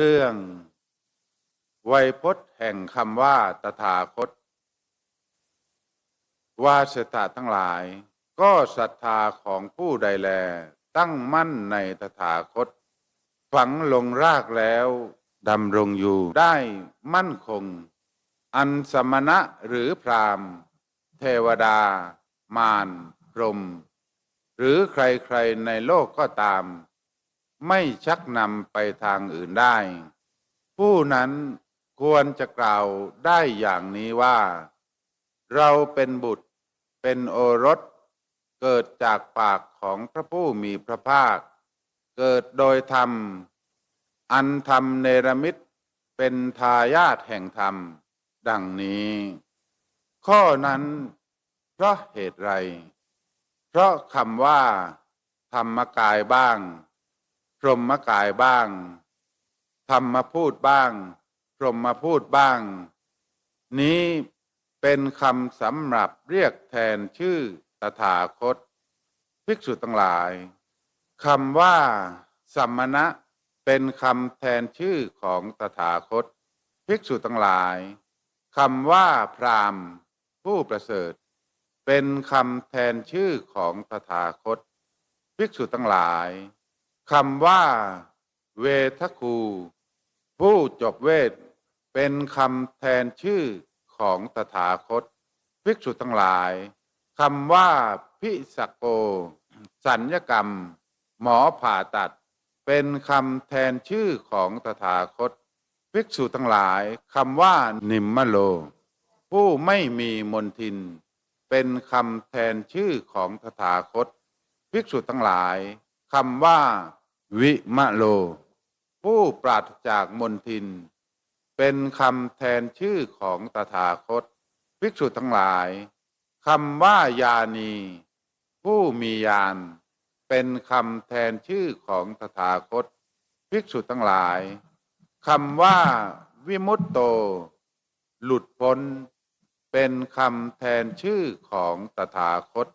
เรื่องไวยพจน์แห่งคำว่าตถาคต ว่าสถาทั้งหลาย ก็ศรัทธาของผู้ใดแล ตั้งมั่นในตถาคต ฝังลงรากแล้วดำรงอยู่ได้มั่นคง อันสมณะหรือพรามเทวดา มารพรม หรือใครๆในโลกก็ตาม ไม่ชักนำไปทางอื่นได้ ผู้นั้นควรจะกล่าวได้อย่างนี้ว่า เราเป็นบุตรเป็นโอรส เกิดจากปากของพระผู้มีพระภาค เกิดโดยธรรม อันธรรมเนรมิตเป็นทายาทแห่งธรรม ดังนี้ ข้อนั้นเพราะเหตุไร เพราะคำว่า ธรรมกายบ้าง พรหมกายบ้าง ธรรมพูดบ้าง พรหมพูดบ้าง นี้เป็นคำสำหรับเรียกแทนชื่อตถาคต ภิกษุทั้งหลายคำว่าสัมมณะเป็นคำแทนชื่อของตถาคต ภิกษุทั้งหลายคำว่าพราหมณ์ ผู้ประเสริฐ เป็นคำแทนชื่อของตถาคต ภิกษุทั้งหลาย คำว่า เวทคู ผู้จบเวท เป็นคำแทนชื่อของตถาคต ภิกษุทั้งหลายคำว่า พิสกโก สัญญกรรม หมอผ่าตัด เป็นคำแทนชื่อของตถาคต ภิกษุทั้งหลายคำว่า นิมมโล ผู้ไม่มีมนทิน เป็นคำแทนชื่อของตถาคต ภิกษุทั้งหลายคำว่า วิมะโล ผู้ปราศจากมนทิน เป็นคำแทนชื่อของตถาคต ภิกษุทั้งหลายคำว่ายานี ผู้มียาน เป็นคำแทนชื่อของตถาคต ภิกษุทั้งหลายคำว่าวิมุตโต หลุดพ้น เป็นคำแทนชื่อของตถาคต